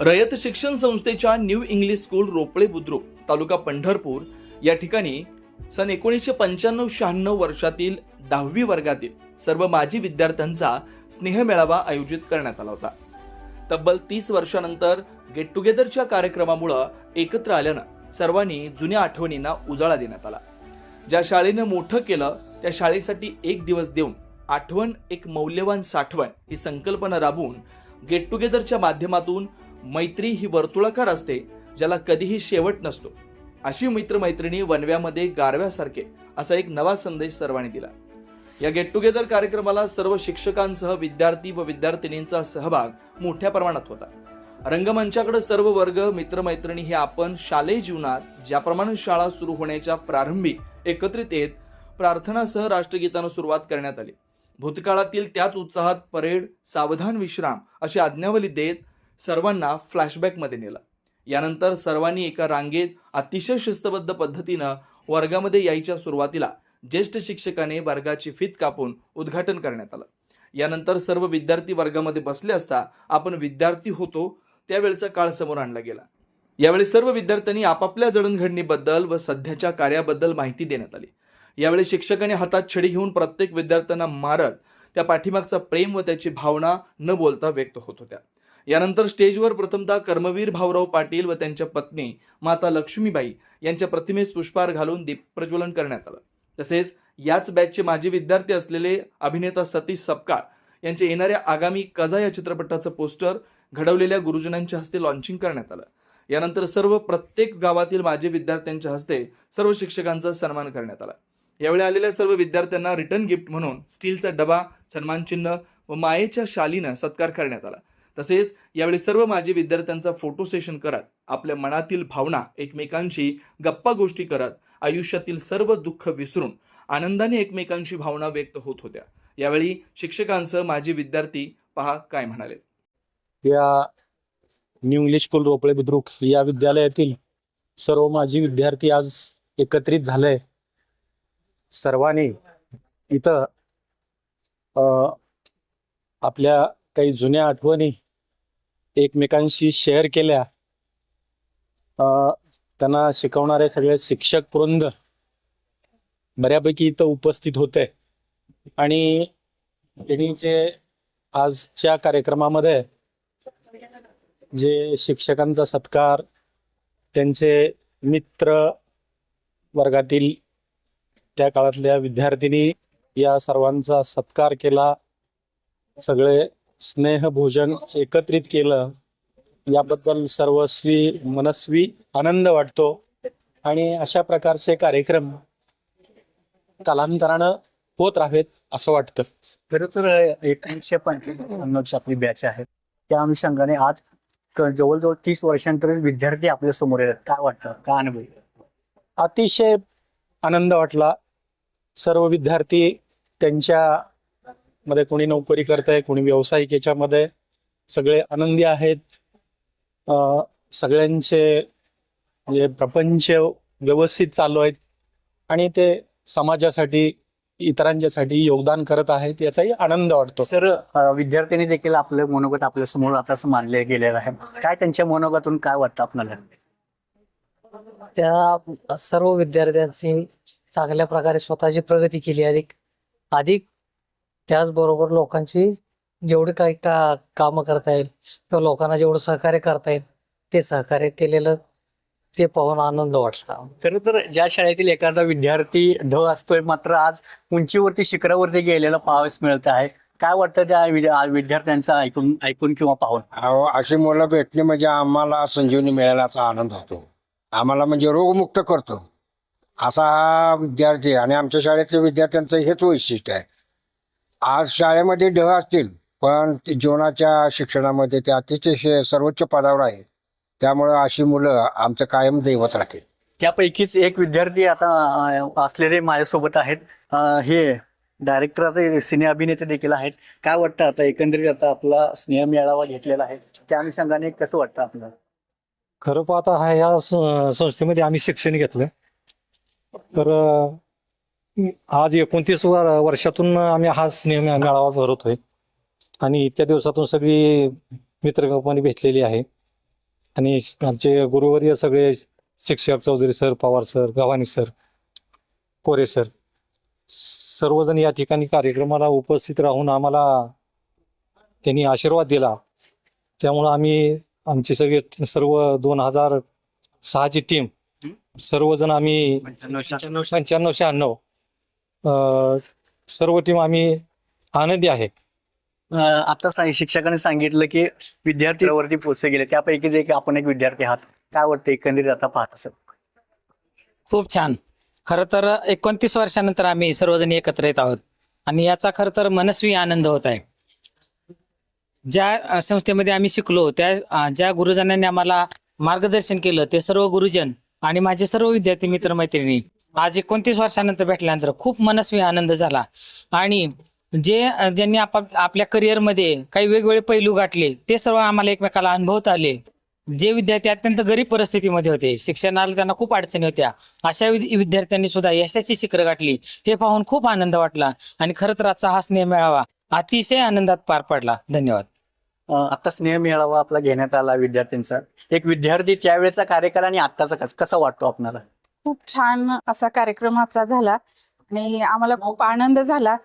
रयत शिक्षण संस्थेच्या new English school Rople Budruk taluka Pandharpur या ठिकाणी सन एकोणीसशे पंच्याण्णव शहाण्णव वर्षातील दहावी वर्गातील सर्व माजी विद्यार्थ्यांचा स्नेहमेळावा आयोजित करण्यात आला होता. तब्बल तीस वर्षानंतर गेट टुगेदरच्या कार्यक्रमामुळं एकत्र आल्यानं सर्वांनी जुन्या आठवणींना उजाळा देण्यात आला. ज्या शाळेनं मोठं केलं त्या शाळेसाठी एक दिवस देऊन आठवण एक मौल्यवान साठवण ही संकल्पना राबवून गेट टुगेदरच्या माध्यमातून मैत्री ही वर्तुळाकार असते ज्याला कधीही शेवट नसतो. अशी मित्रमैत्रिणी वनव्यामध्ये गारव्यासारखे असा एक नवा संदेश सर्वांनी दिला. या गेट टुगेदर कार्यक्रमाला सर्व शिक्षकांसह विद्यार्थी व विद्यार्थिनींचा सहभाग मोठ्या प्रमाणात होता. रंगमंचाकडे सर्व वर्ग मित्रमैत्रिणी हे आपण शालेय जीवनात ज्याप्रमाणे शाळा सुरू होण्याच्या प्रारंभी एकत्रित येत प्रार्थनासह राष्ट्रगीतानं सुरुवात करण्यात आली. भूतकाळातील त्याच उत्साहात परेड सावधान विश्राम अशी आज्ञावली देत सर्वांना फ्लॅशबॅकमध्ये नेलं. यानंतर सर्वांनी एका रांगेत अतिशय शिस्तबद्ध पद्धतीनं वर्गामध्ये यायच्या सुरुवातीला ज्येष्ठ शिक्षकाने वर्गाची फीत कापून उद्घाटन करण्यात आलं. यानंतर सर्व विद्यार्थी वर्गामध्ये बसले असता आपण विद्यार्थी होतो त्यावेळचा काळ समोर आणला गेला. यावेळी सर्व विद्यार्थ्यांनी आपापल्या जडणघडणीबद्दल व सध्याच्या कार्याबद्दल माहिती देण्यात आली. यावेळी शिक्षकाने हातात छडी घेऊन प्रत्येक विद्यार्थ्यांना मारत त्या पाठीमागचा प्रेम व त्याची भावना न बोलता व्यक्त होत होत्या. यानंतर स्टेजवर प्रथमतः कर्मवीर भाऊराव पाटील व त्यांच्या पत्नी माता लक्ष्मीबाई यांच्या प्रतिमेस पुष्पहार घालून दीप प्रज्वलन करण्यात आलं. तसेच याच बॅचचे माजी विद्यार्थी असलेले अभिनेता सतीश सपकाळ यांचे येणाऱ्या आगामी कजा या चित्रपटाचं पोस्टर घडवलेल्या गुरुजनांच्या हस्ते लॉन्चिंग करण्यात आलं. यानंतर सर्व प्रत्येक गावातील माजी विद्यार्थ्यांच्या हस्ते सर्व शिक्षकांचा सन्मान करण्यात आला. यावेळी आलेल्या सर्व विद्यार्थ्यांना रिटर्न गिफ्ट म्हणून स्टीलचा डबा सन्मानचिन्ह व मायेच्या शालीनं सत्कार करण्यात आला. तसेच यावेळी सर्व माजी विद्यार्थ्यांचा फोटो सेशन करत आपल्या मनातील भावना एकमेकांशी गप्पा गोष्टी करत आयुष्यातील सर्व दुःख विसरून आनंदाने एकमेकांशी भावना व्यक्त होत होत्या. यावेळी शिक्षकांसह माजी विद्यार्थी पहा काय म्हणाले. या new English school Rople Budruk या विद्यालयातील सर्व माजी विद्यार्थी आज एकत्रित झाले सर्वांनी इथं आपल्या काही जुन्या आठवणी एकमेकांशी शेअर केल्या. त्यांना शिकवणारे सगळे शिक्षक वृंद बऱ्यापैकी इथं उपस्थित होते. आणि त्यांनी जे आजच्या कार्यक्रमामध्ये जे शिक्षकांचा सत्कार त्यांचे मित्र वर्गातील त्या काळातल्या विद्यार्थिनी या सर्वांचा सत्कार केला. सगळे स्नेहभोजन एकत्रित केलं याबद्दल सर्वस्वी मनस्वी आनंद वाटतो. आणि अशा प्रकारचे कार्यक्रम कालांतरानं होत राहावेत असं वाटतं. खरं तर एकोणीसशे पंच्याण्णवची आपली बॅच आहे. त्या अनुषंगाने आज क- जवळजवळ तीस वर्षांतर विद्यार्थी आपल्यासमोर येतात. काय वाटतं? काय अनुभव? अतिशय आनंद वाटला. सर्व विद्यार्थी त्यांच्या मध्ये कोणी नोकरी करत आहे कोणी व्यावसायिक याच्यामध्ये सगळे आनंदी आहेत. अं, सगळ्यांचे म्हणजे प्रपंच व्यवस्थित चालू आहेत. आणि ते समाजासाठी इतरांच्यासाठी योगदान करत आहेत याचाही आनंद वाटतो. सर विद्यार्थ्यांनी देखील आपलं मनोगत आपल्यासमोर आता असं मांडले गेलेलं आहे. काय त्यांच्या मनोगतून काय वाटतं आपल्याला? त्या सर्व विद्यार्थ्यांनी चांगल्या प्रकारे स्वतःची प्रगती केली. अधिक अधिक त्याचबरोबर लोकांची जेवढे काही का कामं करता येईल किंवा लोकांना जेवढं सहकार्य करता येईल ते सहकार्य केलेलं ते पाहून आनंद वाटला. खरं तर ज्या शाळेतील एखादा विद्यार्थी ढ असतोय मात्र आज उंचीवरती शिखरावरती गेलेला पाहावयास मिळत आहे. काय वाटतं त्या विद्या- विद्यार्थ्यांचं ऐकून ऐकून किंवा पाहून? अहो अशी मुलं भेटली म्हणजे आम्हाला संजीवनी मिळाल्याचा आनंद होतो. आम्हाला म्हणजे रोगमुक्त करतो. असा हा विद्यार्थी आणि आमच्या शाळेतल्या विद्यार्थ्यांचं हेच वैशिष्ट्य आहे. आज शाळेमध्ये ढ असतील पण ते जीवनाच्या शिक्षणामध्ये ते अतिशय सर्वोच्च पदावर आहे. त्यामुळं अशी मुलं आमचं कायम दैवत राहतील. त्यापैकीच एक विद्यार्थी आता असलेले माझ्यासोबत आहेत. हे डायरेक्टर आता सिने अभिनेते देखील आहेत. काय वाटतं आता एकंदरीत आता आपला स्नेह मेळावा घेतलेला आहे? त्या अनुषंगाने कसं वाटतं आपल्याला खरं पाहता हा ह्या संस्थेमध्ये आम्ही शिक्षण घेतलं तर आज एकोणतीस वर वर्षातून आम्ही हा स्नेह मेळावा भरवतोय आणि इतक्या दिवसातून सगळी मित्रकंपनी भेटलेली आहे. आणि आमचे गुरुवर्य सगळे शिक्षक Chaudhari sir Pawar sir Gavhane sir Kore sir सर्वजण या ठिकाणी कार्यक्रमाला उपस्थित राहून आम्हाला त्यांनी आशीर्वाद दिला. त्यामुळं आम्ही आमची सगळे सर्व दोन हजार सहाची टीम सर्वजण आम्ही पंच्याण्णव शहाण्णव. सर्व टीम आम्ही आनंदी आहे. आता सांग- शिक्षकांनी सांगितलं की विद्यार्थी वरती पोहोचले गेले त्यापैकी जे एक आपण एक विद्यार्थी आहात काय वाटतं एकंदरीत आता पाहत असं खूप छान. खरं तर एकोणतीस वर्षानंतर आम्ही सर्वजण एकत्र येत आहोत आणि याचा खरं तर मनस्वी आनंद होत आहे. ज्या अ, संस्थेमध्ये आम्ही शिकलो त्या अ, ज्या गुरुजनांनी आम्हाला मार्गदर्शन केलं ते सर्व गुरुजन आणि माझे सर्व विद्यार्थी मित्र मैत्रिणी आज एकोणतीस वर्षानंतर भेटल्यानंतर खूप मनस्वी आनंद झाला. आणि जे ज्यांनी आप आपल्या करिअरमध्ये काही वेगवेगळे पैलू गाठले ते सर्व आम्हाला एकमेकाला अनुभवता आले. जे विद्यार्थी अत्यंत गरीब परिस्थितीमध्ये होते शिक्षणाला त्यांना खूप अडचणी होत्या अशा विद्यार्थ्यांनी सुद्धा यशाची शिखरं गाठली हे पाहून खूप आनंद वाटला आणि खरं तर आजचा हा स्नेह मेळावा अतिशय आनंदात पार पडला. धन्यवाद. आता स्नेह मेळावा आपला घेण्यात आला विद्यार्थ्यांचा. एक विद्यार्थी त्यावेळेचा कार्यकाल आणि आत्ताचा कसा वाटतो आपल्याला खूप छान असा कार्यक्रम आजचा झाला आणि आम्हाला खूप आनंद झाला.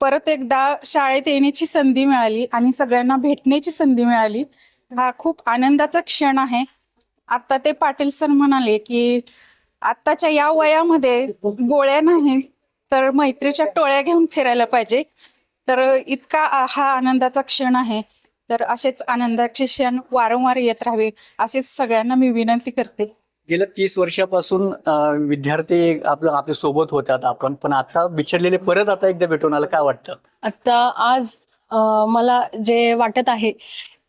परत एकदा शाळेत येण्याची संधी मिळाली आणि सगळ्यांना भेटण्याची संधी मिळाली. हा खूप आनंदाचा क्षण आहे. आता ते पाटील सर म्हणाले की आत्ताच्या या वयामध्ये गोळ्या नाही तर मैत्रीच्या टोळ्या घेऊन फिरायला पाहिजे. तर इतका हा आनंदाचा क्षण आहे. तर असेच आनंदाचे क्षण वारंवार येत राहावे असेच सगळ्यांना मी विनंती करते. गेल्या तीस वर्षापासून अं, विद्यार्थी आपलं आपल्यासोबत होत्यात आपण. पण आता बिछडलेले परत आता एकदा भेटून आलं काय वाटतं? आता आज अ, मला जे वाटत आहे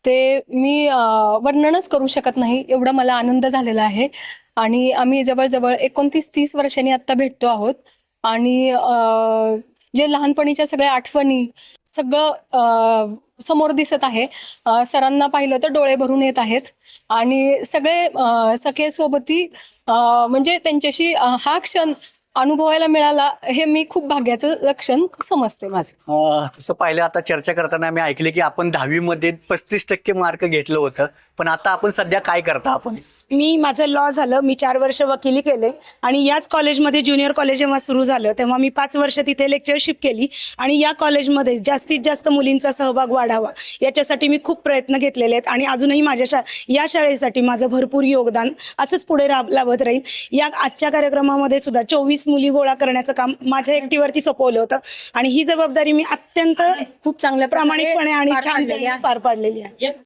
ते मी अ, वर्णनच करू शकत नाही. एवढा मला आनंद झालेला आहे. आणि आम्ही जवळजवळ एकोणतीस तीस वर्षांनी आत्ता भेटतो आहोत. आणि अ, जे लहानपणीच्या सगळ्या आठवणी सगळं समोर दिसत आहे. सरांना पाहिलं तर डोळे भरून येत आहेत. आणि सगळे सखे सोबती अ, म्हणजे त्यांच्याशी हा क्षण अनुभवायला मिळाला हे मी खूप भाग्याचं लक्षण समजते माझं. अं, तसं पाहिलं आता चर्चा करताना आम्ही ऐकले की आपण दहावीमध्ये पस्तीस टक्के मार्क घेतलं होतं. पण आता आपण सध्या काय करता आपण? मी माझं लॉ झालं मी चार वर्ष वकिली केले आणि याच कॉलेजमध्ये ज्युनियर कॉलेज जेव्हा सुरू झालं तेव्हा मी पाच वर्ष तिथे लेक्चरशिप केली आणि या कॉलेजमध्ये जास्तीत जास्त मुलींचा सहभाग वाढावा. याच्यासाठी मी खूप प्रयत्न घेतलेले आहेत आणि अजूनही माझ्या शा या शाळेसाठी माझं भरपूर योगदान असंच पुढे राब लाभत राहील. या आजच्या कार्यक्रमामध्ये सुद्धा चोवीस मुली गोळा करण्याचं काम माझ्या एकटीवरती सोपवलं होतं. आणि ही जबाबदारी मी अत्यंत खूप चांगल्या प्रमाणे प्रामाणिकपणे आणि पार छान. पार पाडलेली आहे.